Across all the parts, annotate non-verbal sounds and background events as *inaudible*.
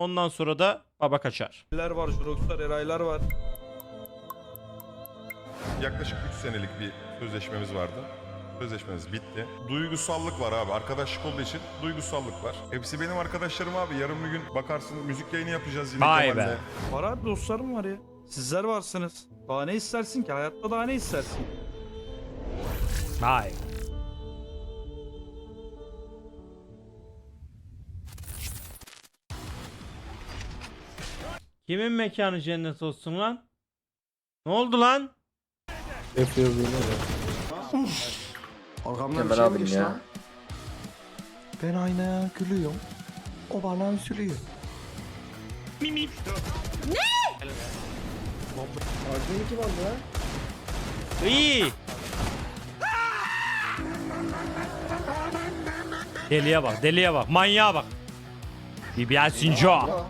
Ondan sonra da baba kaçar. Eraylar var, Jurox'lar, Eraylar var. Yaklaşık 3 senelik bir sözleşmemiz vardı. Sözleşmemiz bitti. Duygusallık var abi. Arkadaşlık olduğu için duygusallık var. Hepsi benim arkadaşlarım abi. Yarın bir gün bakarsın müzik yayını yapacağız yine Vay Kemal'le. be. Var abi dostlarım var ya. Sizler varsınız. Daha ne istersin ki? Hayatta daha ne istersin? Vay. Kimin mekanı cennet olsun lan? Ne oldu lan? Kemal abim ya. Ben aynaya gülüyorum. O bana üzülüyor. İyi. Deliye bak, deliye bak, manyağa bak. BBL Sinjo.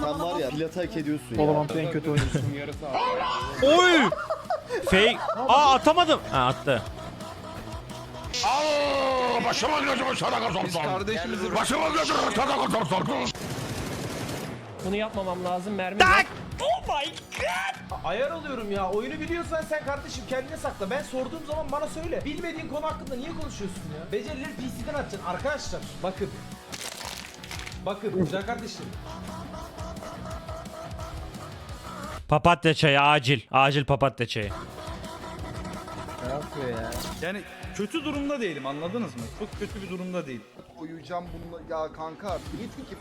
Sen var ya plata hak ediyorsun ya. Olamam en kötü oyuncusun. Oy! Fake. Aa atamadım. Ha attı. Bunu yapmamam lazım mermi. Tak! Ayar alıyorum ya. Oyunu biliyorsan sen kardeşim kendine sakla. Ben sorduğum zaman bana söyle. Bilmediğin konu hakkında niye konuşuyorsun ya? Becerileri PC'den atacaksın arkadaşlar. Bakın. Bakın güzel kardeşim. Papatya çayı acil. Acil papatya çayı. Yani kötü durumda değilim anladınız mı? Çok kötü bir durumda değil. Uyuyacağım bununla ya kanka. Git ki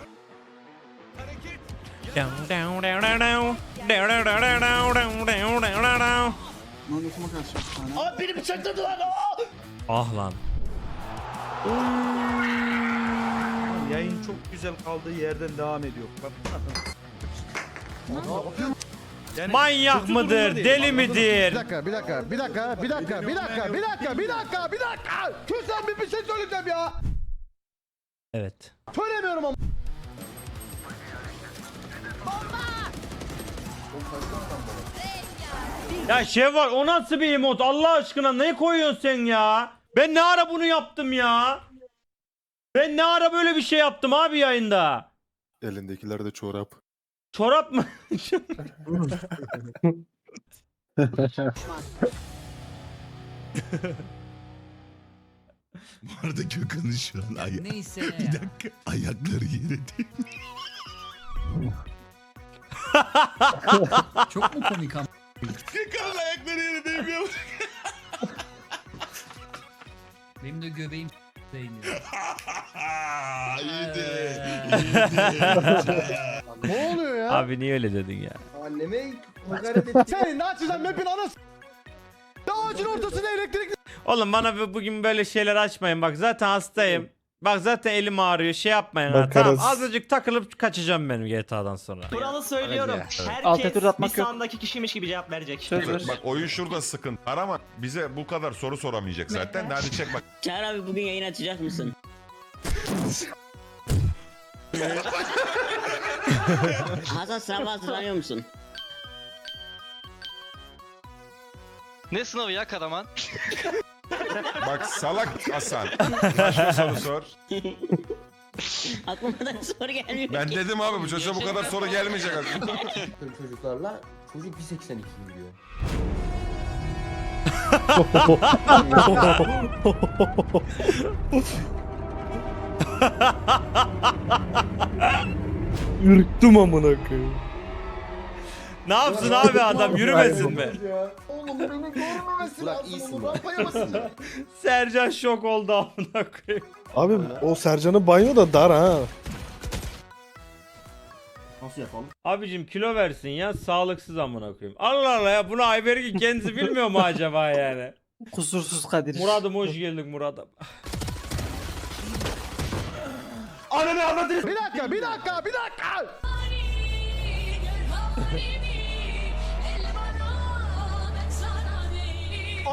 Abi beni bıçakladı lan. Ah lan. Yayın çok güzel kaldığı yerden devam ediyor. Bak. Yani Manyak mıdır? Deli midir? Bir dakika, bir dakika, bir dakika, bir dakika, bir dakika, bir dakika, bir dakika, bir dakika. Lütfen bir, bir şey söyleyeceğim ya. Evet. Söylemiyorum ama. Ya şey var o nasıl bir emot Allah aşkına ne koyuyorsun sen ya? Ben ne ara bunu yaptım ya? Ben ne ara böyle bir şey yaptım abi yayında? Elindekiler de çorap. Çorap mı? Bu arada Gökhan'ın şu an aya- Neyse. *laughs* bir dakika ayakları yere değil. *laughs* Çok mu komik ama? Gökhan'ın ayakları yere değmiyor. *laughs* Benim de göbeğim değmiyor. iyiydi. Ne oluyor ya? abi niye öyle dedin ya? anneme hakaret etti. Senin map'in anası. Ya ağacın ortasında elektrik Oğlum bana bu- bugün böyle şeyler açmayın bak zaten hastayım. Bak zaten elim ağrıyor şey yapmayın ha. Tamam azıcık takılıp kaçacağım benim GTA'dan sonra. Kuralı söylüyorum. Herkes tur atmak bir yok. sandaki kişiymiş gibi cevap verecek. Bak oyun şurada sıkıntı. Arama bize bu kadar soru soramayacak zaten. Hadi çek bak. *laughs* Çağrı abi bugün yayın açacak mısın? *laughs* *laughs* Hasan sınava hazırlanıyor musun? Ne sınavı ya Karaman? *laughs* Bak salak Hasan. *laughs* Başka soru sor. Aklıma da soru gelmiyor Ben ki. dedim abi bu çocuğa bu kadar soru gelmeyecek. çocuklarla çocuk 1.82 gidiyor. Ürktüm amına koyayım. Ne yapsın abi adam yürümesin mi? Oğlum beni görmemesi Burak iyisin rampaya basın. *laughs* Sercan şok oldu amına koyayım. Abi o Sercan'ın banyo da dar ha. Nasıl yapalım? Abicim kilo versin ya sağlıksız amına koyayım. Allah Allah ya bunu Ayberk'in kendisi bilmiyor mu acaba yani? Kusursuz Kadir. Murat'ım hoş geldik Murat'ım. Bir dakika, bir dakika, bir dakika.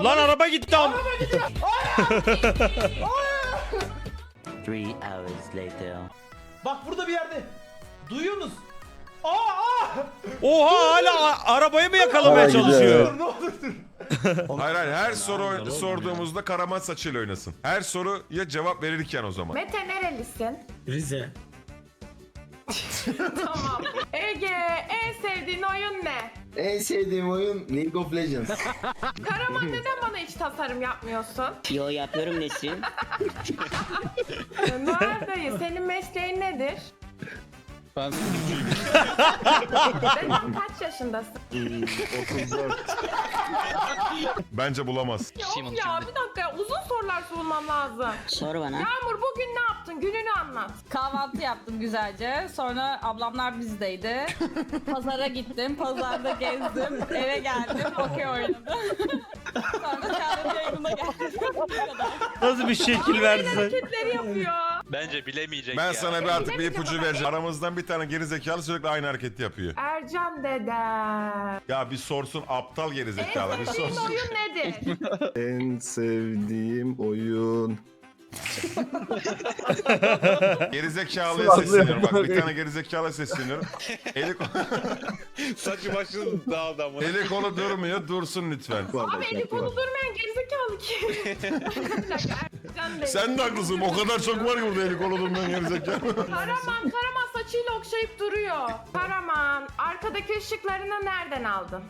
Lan araba gitti am. *laughs* Three hours later. Bak burada bir yerde. Duyuyorsunuz. Aa aa. Oha hala a- arabayı mı yakalamaya çalışıyor? Ne olur dur. *laughs* Hayır hayır her soru sorduğumuzda Karaman saçıyla oynasın. Her soruya cevap verirken o zaman. Mete nerelisin? Rize. *laughs* tamam. Ege en sevdiğin oyun ne? En sevdiğim oyun League of Legends. *laughs* Karaman neden bana hiç tasarım yapmıyorsun? Yo yapıyorum Nesrin. Dayı senin mesleğin nedir? Ben *laughs* Ben kaç yaşındasın? *laughs* Bence bulamaz. Of ya bir dakika ya, uzun sorular sormam lazım. Sor bana. Yağmur bugün ne yaptın? Gününü anlat. Kahvaltı yaptım güzelce. Sonra ablamlar bizdeydi. *laughs* Pazara gittim. Pazarda gezdim. Eve geldim. Okey oynadım. Sonra kahve yayınına geldim. Bu kadar. Nasıl bir şekil verdi sen? Hareketleri yapıyor. Bence bilemeyecek Ben ya. sana bir artık bir ipucu vereceğim. Aramızdan bir tane gerizekalı sürekli aynı hareketi yapıyor. Ercan dede. Ya bir sorsun aptal gerizekalı bir Sevdiğin sorsun. oyun nedir? *laughs* En sevdiğim oyun. *laughs* Gerizekalıya sesleniyorum bak bir tane gerizekalıya sesleniyorum. *laughs* Eli, Saçı başını dağıldı ama. eli kolu durmuyor dursun lütfen. Abi eli kolu durmayan gerizekalı ki. bir dakika Dede. Sen de haklısın o kadar çok var ki burada eli kolu durmayan gerizekalı. *laughs* Karaman Karaman saçıyla okşayıp duruyor. Karaman arkadaki ışıklarını nereden aldın?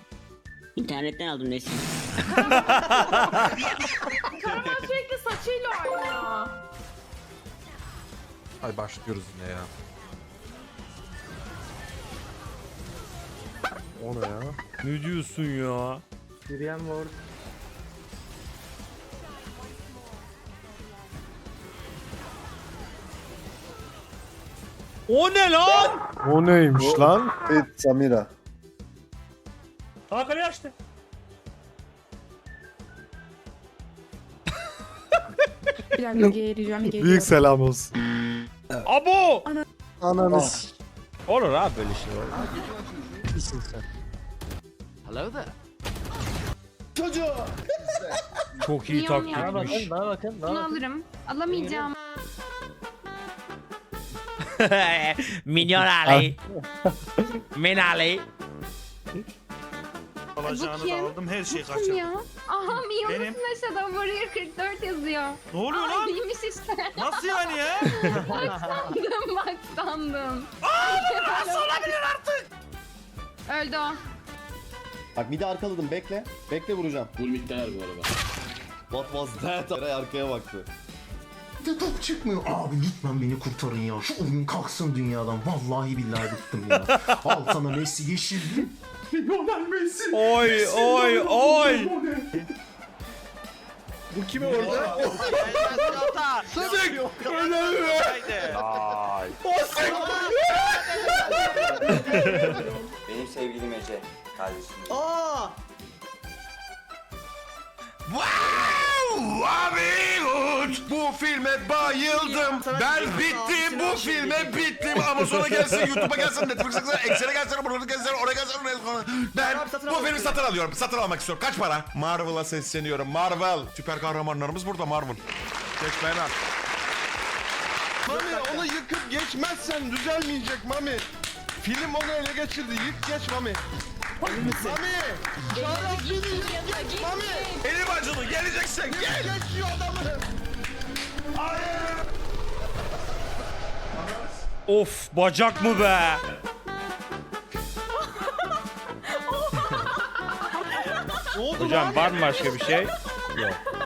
İnternetten aldım Nesrin. Karaman sürekli saçıyla oynuyor. Hadi başlıyoruz yine ya. O ne ya? Ne diyorsun ya? Yürüyen var. O ne lan? O neymiş lan? Evet Samira. Hakan'ı açtı. Bir dakika geleceğim. Büyük selam olsun. Abo! Ananız. Olur abi böyle şey olur. Çocuğu. Çok iyi taktikmiş. Bana bakın. Bunu alırım. Alamayacağım. Minyon Ali. Min Ali. Alacağını da kim? aldım her şeyi Kim kaçırdım. ya? Aha Benim. Miyo'nun aşağıdan Warrior 44 yazıyor. Ne oluyor lan? Değilmiş işte. Nasıl yani ya? *laughs* sandım bak sandım. Aa, nasıl olabilir artık? Öldü o. Bak bir de arkaladım bekle. Bekle vuracağım. Full miktar bu arada. What was that? Eray arkaya baktı. De top çıkmıyor. Abi lütfen beni kurtarın ya. Şu oyun kalksın dünyadan. Vallahi billahi bıktım ya. Al sana Messi yeşil. Lionel Messi. Oy oy oy. Bu kimi orada? Benim sevgilim Ece. Kardeşim. Wow! Hollywood! Bu filme bayıldım. Ben bittim bu filme bittim. Amazon'a gelsin, YouTube'a gelsin, Netflix'e gelsin, Excel'e gelsin, buraya gelsin, oraya gelsin, oraya gelsin. Ben bu filmi satın alıyorum. Satın almak istiyorum. Kaç para? Marvel'a sesleniyorum. Marvel. Süper kahramanlarımız burada Marvel. Geç al. Mami onu yıkıp geçmezsen düzelmeyecek Mami. Film onu ele geçirdi. Yık geç Mami. Mami! Şarap beni yık geç Mami! Elim acılı geleceksin gel. Geç şu adamı! Of bacak mı be? *laughs* Hocam var mı başka bir şey? Yok.